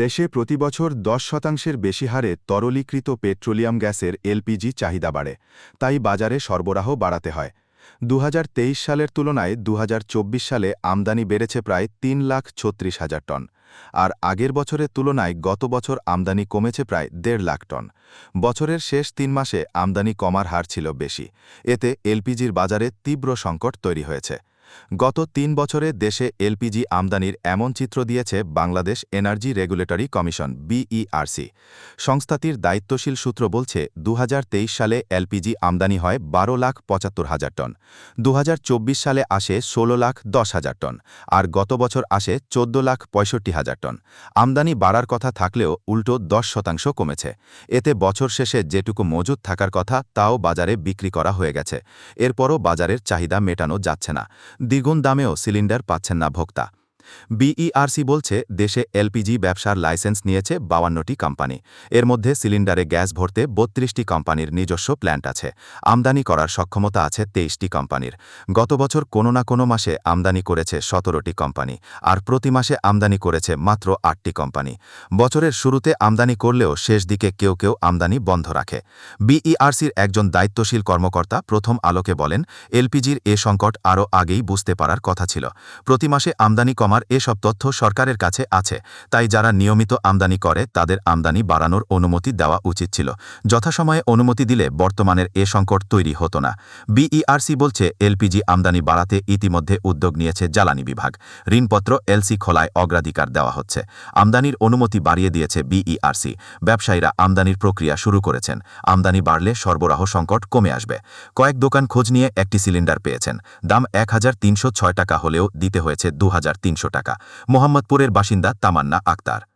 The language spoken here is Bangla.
দেশে প্রতিবছর দশ শতাংশের বেশি হারে তরলীকৃত পেট্রোলিয়াম গ্যাসের এলপিজি চাহিদা বাড়ে, তাই বাজারে সরবরাহ বাড়াতে হয়। দুহাজার তেইশ সালের তুলনায় দুহাজার চব্বিশ সালে আমদানি বেড়েছে প্রায় তিন লাখ ছত্রিশ হাজার টন, আর আগের বছরের তুলনায় গত বছর আমদানি কমেছে প্রায় দেড় লাখ টন। বছরের শেষ তিন মাসে আমদানি কমার হার ছিল বেশি, এতে এলপিজির বাজারে তীব্র সংকট তৈরি হয়েছে। গত তিন বছরে দেশে এলপিজি আমদানির এমন চিত্র দিয়েছে Bangladesh energy regulatory commission, BERC. সংস্থাটির দায়িত্বশীল সূত্র বলছে দু হাজার তেইশ সালে এলপিজি আমদানি হয় বারো লাখ পঁচাত্তর হাজার টন, দুহাজার চব্বিশ সালে আসে ১৬ লাখ দশ হাজার টন, আর গত বছর আসে ১৪ লাখ পঁয়ষট্টি হাজার টন। আমদানি বাড়ার কথা থাকলেও উল্টো দশ শতাংশ কমেছে। এতে বছর শেষে যেটুকু মজুদ থাকার কথা তাও বাজারে বিক্রি করা হয়ে গেছে। এরপরও বাজারের চাহিদা মেটানো যাচ্ছে না। দ্বিগুণ দামেও সিলিন্ডার পাচ্ছেন না ভোক্তা। বিইআরসি বলছে, দেশে এলপিজি ব্যবসার লাইসেন্স নিয়েছে বাউান্নটি কোম্পানি। এর মধ্যে সিলিন্ডারে গ্যাস ভরতে বত্রিশটি কোম্পানির নিজস্ব প্ল্যান্ট আছে। আমদানি করার সক্ষমতা আছে তেইশটি কোম্পানির। গত বছর কোনো না কোনো মাসে আমদানি করেছে সতেরোটি কোম্পানি, আর প্রতি মাসে আমদানি করেছে মাত্র আটটি কোম্পানি। বছরের শুরুতে আমদানি করলেও শেষ দিকে কেউ কেউ আমদানি বন্ধ রাখে। বিইআরসির একজন দায়িত্বশীল কর্মকর্তা প্রথম আলোকে বলেন, এলপিজির এ সংকট আরও আগেই বুঝতে পারার কথা ছিল। প্রতি মাসে আমদানি কমার এসব তথ্য সরকারের কাছে আছে, তাই যারা নিয়মিত আমদানি করে তাদের আমদানি বাড়ানোর অনুমতি দেওয়া উচিত ছিল। যথাসময়ে অনুমতি দিলে বর্তমানের এ সংকট তৈরি হতো না। বিইআরসি বলছে, এলপিজি আমদানি বাড়াতে ইতিমধ্যে উদ্যোগ নিয়েছে জ্বালানি বিভাগ। ঋণপত্র, এলসি খোলায় অগ্রাধিকার দেওয়া হচ্ছে। আমদানির অনুমতি বাড়িয়ে দিয়েছে বিইআরসি। ব্যবসায়ীরা আমদানির প্রক্রিয়া শুরু করেছেন। আমদানি বাড়লে সরবরাহ সংকট কমে আসবে। কয়েক দোকান খোঁজ নিয়ে একটি সিলিন্ডার পেয়েছেন। দাম এক হাজার তিনশো ছয় টাকা হলেও দিতে হয়েছে দু হাজার তিনশো টাকা। মোহাম্মদপুরের বাসিন্দা তামান্না আক্তার।